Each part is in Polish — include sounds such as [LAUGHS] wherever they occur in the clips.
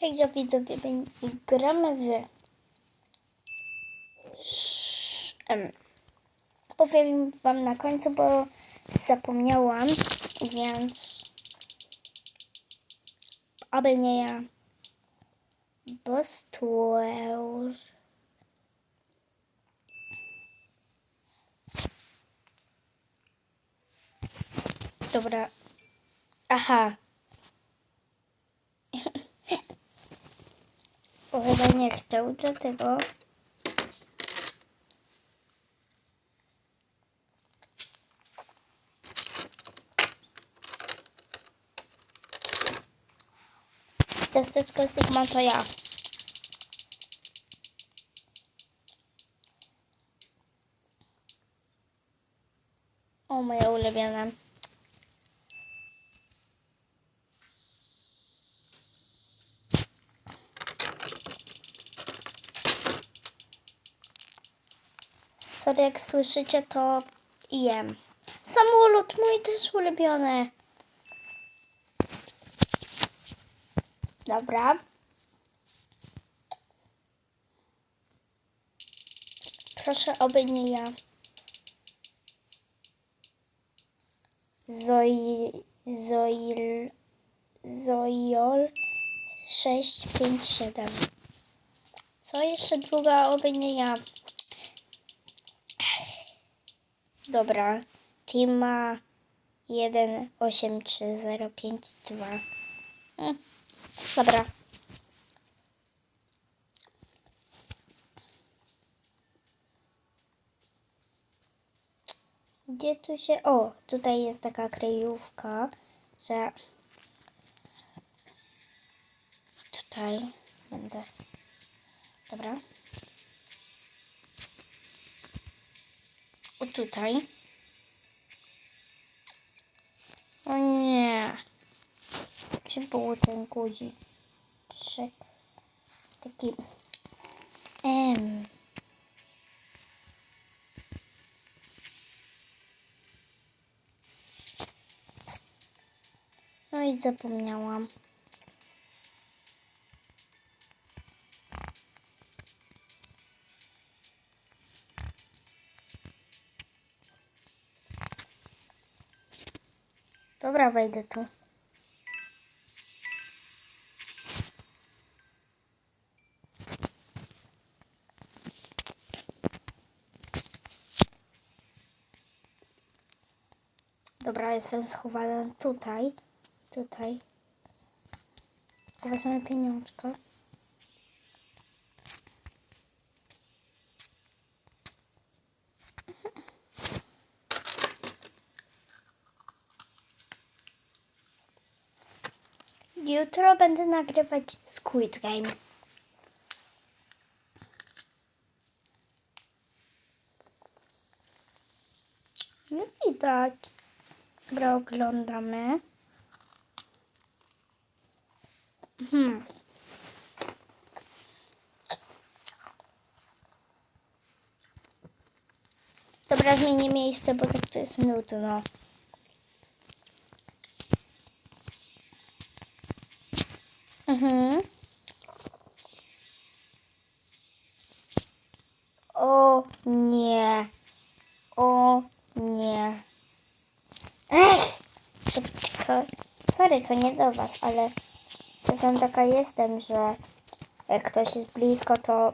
Hej, widzowie, będ- gramy w... Em, Powiem wam na końcu, bo zapomniałam, więc... Aby nie ja. Bostwell. Dobra. Aha. Bo chyba nie chciał, dlatego... Ciasteczko Sigma to ja. O, moje ulubione. Sorry, jak słyszycie, to jem. Samolot mój też ulubiony. Dobra. Proszę, oby nie ja. Zoi, Zoil, Zoiol 657. Co jeszcze druga, oby nie ja. Dobra. Tima 183052. Mm. Dobra. Gdzie tu się... O, tutaj jest taka kryjówka, że... Tutaj będę... Dobra. O, tutaj. O nie. Gdzie był ten guzik? Taki... M. No i zapomniałam. Dobra, wejdę tu. Dobra, jestem schowana tutaj. Tutaj. Weźmy pieniążka. Jutro będę nagrywać Squid Game. Nie widać. Dobra, oglądamy. Hmm. Dobra, zmienię miejsce, bo tak to jest nudno. Mhm. O nie. O nie. Ech! Szybko. Sorry, to nie do was, ale czasem taka jestem, że jak ktoś jest blisko, to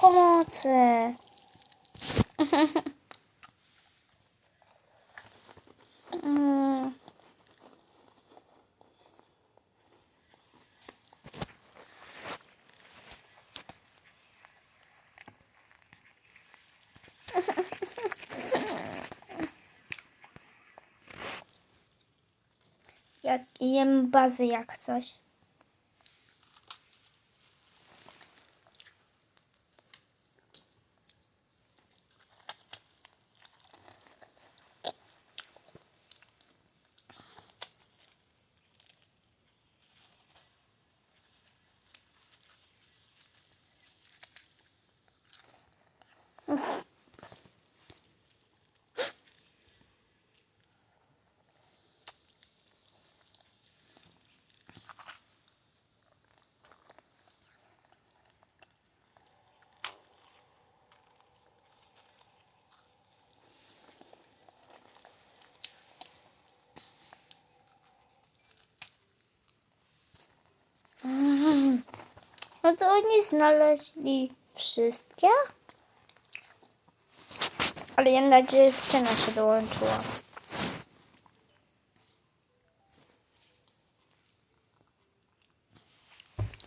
pomocy. [LAUGHS] Ja jem bazy jak coś. Mm. No to oni znaleźli wszystkie? Ale jedna dziewczyna się dołączyła.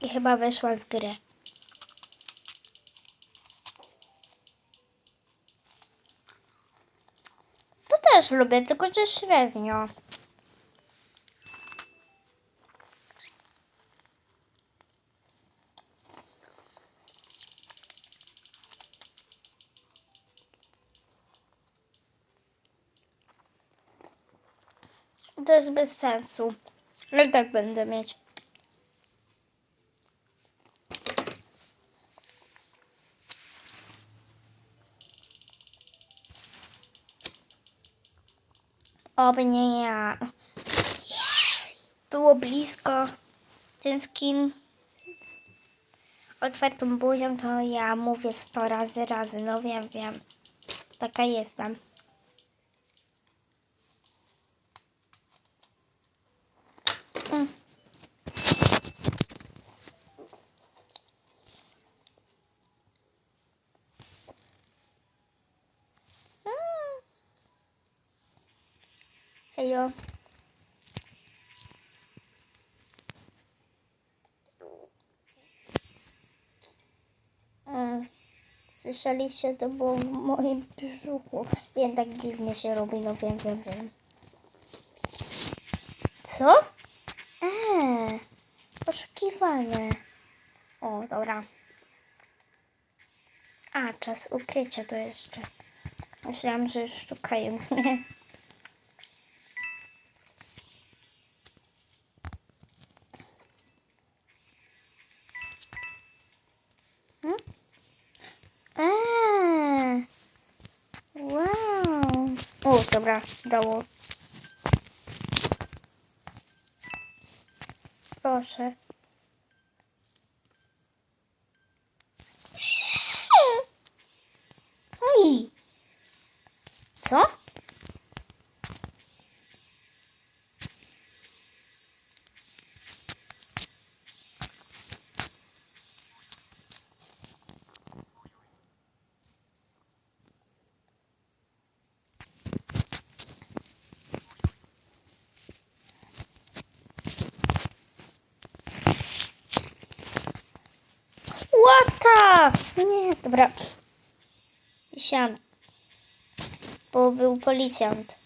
I chyba weszła z gry. To też lubię, tylko że średnio. To jest bez sensu. Ale tak będę mieć. Oby nie ja. Było blisko. Ten skin otwartą buzią to ja mówię 100 razy razy. No wiem, wiem. Taka jestem. Mm. Mm. Hejo. Mm. Słyszeliście, to było w moim brzuchu. Wiem, tak dziwnie się robi, no wiem, wiem, wiem. Co? Poszukiwane. O, dobra. A, czas ukrycia to jeszcze. Myślałam, że już szukają [LAUGHS] mnie. Hmm? Wow. O, dobra, dało. Proszę. Nie, dobra. Siam. Bo był policjant.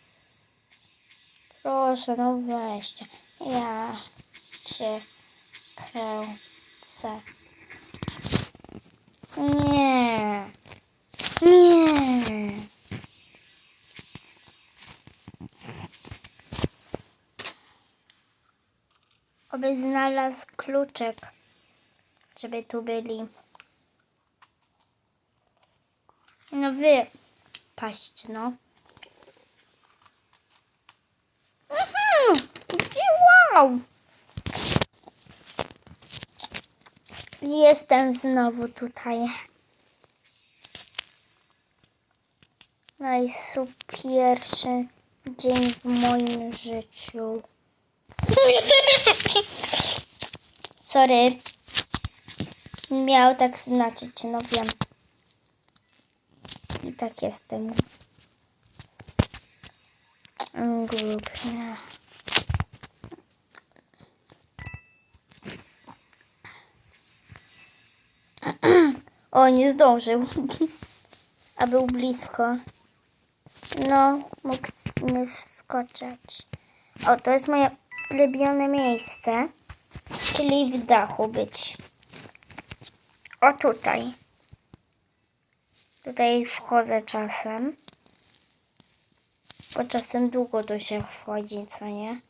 Proszę, no weźcie. Ja cię kręcę. Nie. Nie. Oby znalazł kluczek, żeby tu byli. No wy paść, no. Mhm, wow! Jestem znowu tutaj. Najsupierszy dzień w moim życiu. Sorry. Miał tak znaczyć, no wiem. Tak jestem. Głupia. [CLEARS THROAT] O, nie zdążył. [LAUGHS] A był blisko. No, mógł nie wskoczyć. O, to jest moje ulubione miejsce. Czyli w dachu być. O, tutaj. Tutaj wchodzę czasem. Bo czasem długo tu się wchodzi, co nie?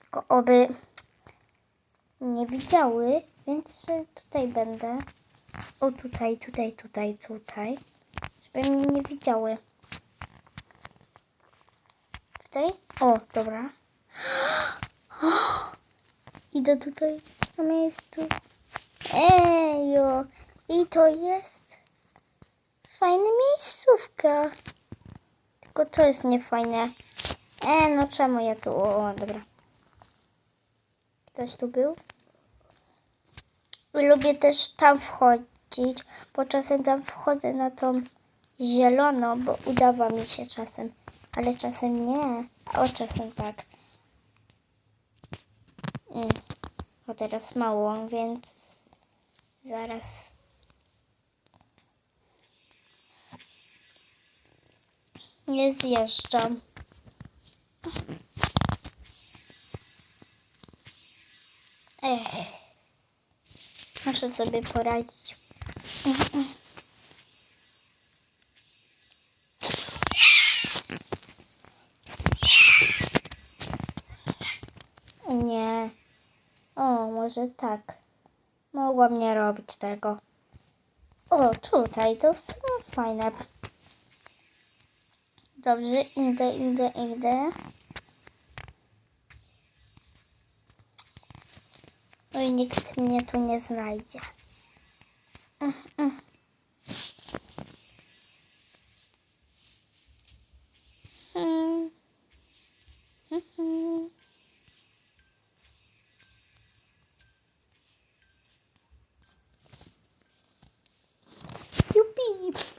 Tylko oby nie widziały, więc tutaj będę. O, tutaj, tutaj, tutaj, tutaj. Żeby mnie nie widziały. Tutaj? O, dobra. [GASPS] Idę tutaj na miejscu. Ejo! I to jest fajna miejscówka. Tylko to jest niefajne. E, no czemu ja tu... O, o dobra. Ktoś tu był? Lubię też tam wchodzić, bo czasem tam wchodzę na tą zieloną, bo udawa mi się czasem, ale czasem nie, a czasem tak. Mm. O teraz małą, więc zaraz. Nie zjeżdżam. Ech. Muszę sobie poradzić. Nie. O, może tak. Mogłam nie robić tego. O, tutaj to w sumie fajne. Dobrze, idę, idę, idę. No i nikt mnie tu nie znajdzie. Mm, mm. Mhm. Jupi.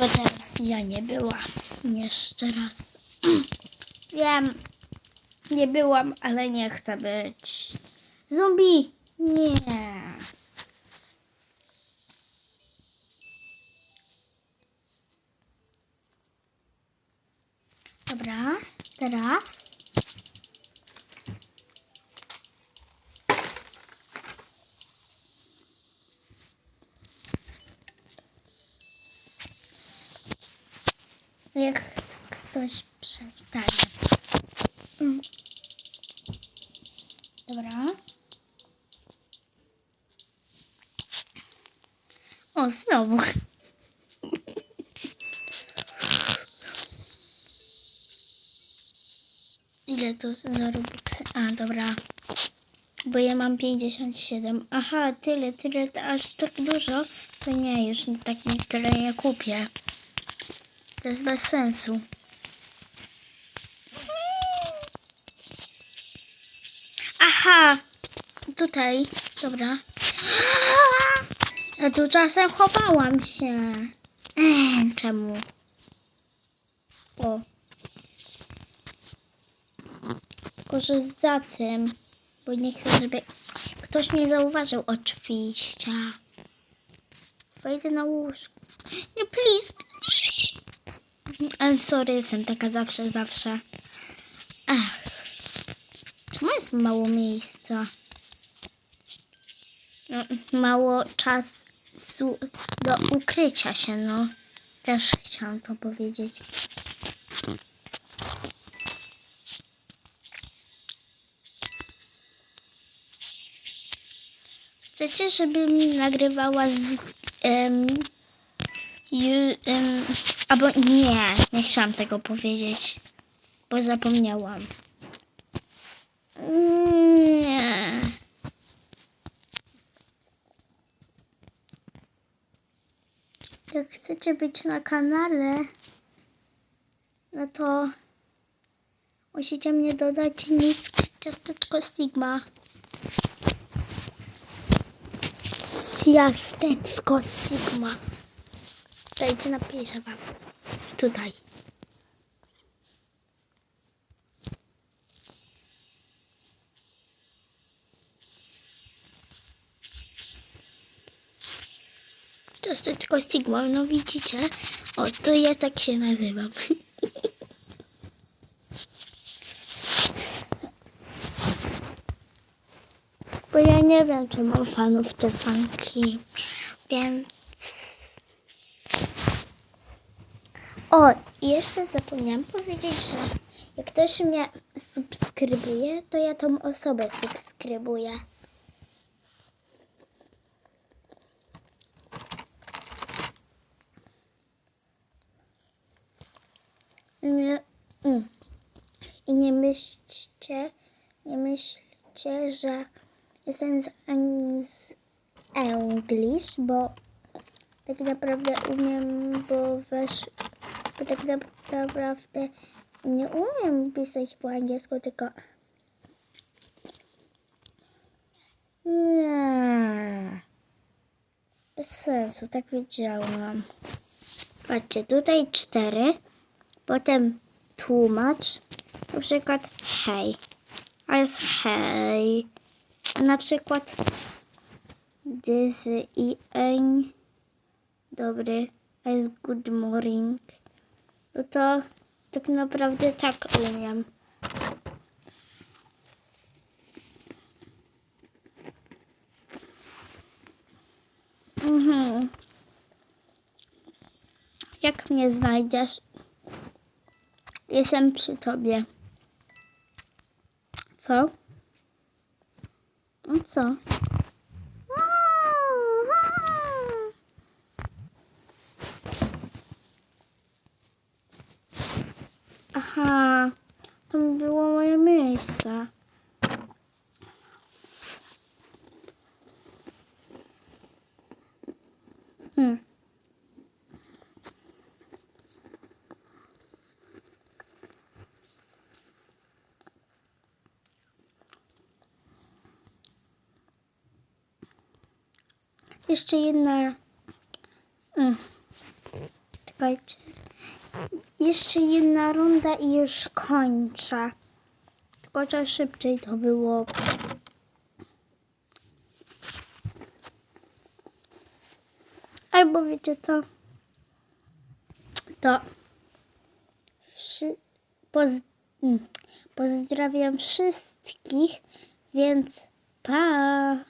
Teraz ja nie była. Jeszcze raz. [CLEARS THROAT] Wiem. Nie byłam, ale nie chcę być. Zombie! Nie. Dobra, teraz. Jak ktoś przestanie. Mm. Dobra. O, znowu. Ile to za? A, dobra. Bo ja mam 57. Aha, tyle, tyle, to aż tak dużo. To nie, już tak nie tyle nie kupię. To jest bez sensu. Aha! Tutaj, dobra. Ja tu czasem chowałam się. Eee, czemu? O. Tylko, że za tym, bo nie chcę, żeby ktoś mnie zauważył, oczywiście. Wejdę na łóżko. Nie, please. I'm sorry, jestem taka zawsze, zawsze. Ach. Czemu jest mało miejsca? No, mało czasu do ukrycia się, no. Też chciałam to powiedzieć. Chcecie, żebym nagrywała z... em, ju, em, albo nie, nie chciałam tego powiedzieć, bo zapomniałam. Nie. Jak chcecie być na kanale, no to musicie mnie dodać nic ciasteczko Sigma. Ciasteczko Sigma. Dajcie napiszę wam. Tutaj. Ciasteczko Sigma, no widzicie? O, to ja tak się nazywam. [LAUGHS] Bo ja nie wiem, czy mam fanów te fanki, więc... O, jeszcze zapomniałam powiedzieć, że jak ktoś mnie subskrybuje, to ja tą osobę subskrybuję. Nie, mm, I nie myślcie, nie myślcie, że jestem z, ang- z English, bo tak naprawdę umiem, bo wesz, bo tak naprawdę nie umiem pisać po angielsku, tylko nie. Bez sensu, tak wiedziałam. Patrzcie, tutaj cztery, potem tłumacz, na przykład hej, a jest hej, a na przykład this i en, dobry, a jest good morning, no to tak naprawdę tak umiem. Mhm. Jak mnie znajdziesz? Jestem przy tobie. Co? No co? Aha, tam było moje miejsce. Hmm. Jeszcze jedna. Mm. Czekajcie. Jeszcze jedna runda i już kończę. Tylko że szybciej to było. Albo wiecie co? To wszy... Poz... mm. pozdrawiam wszystkich, więc pa!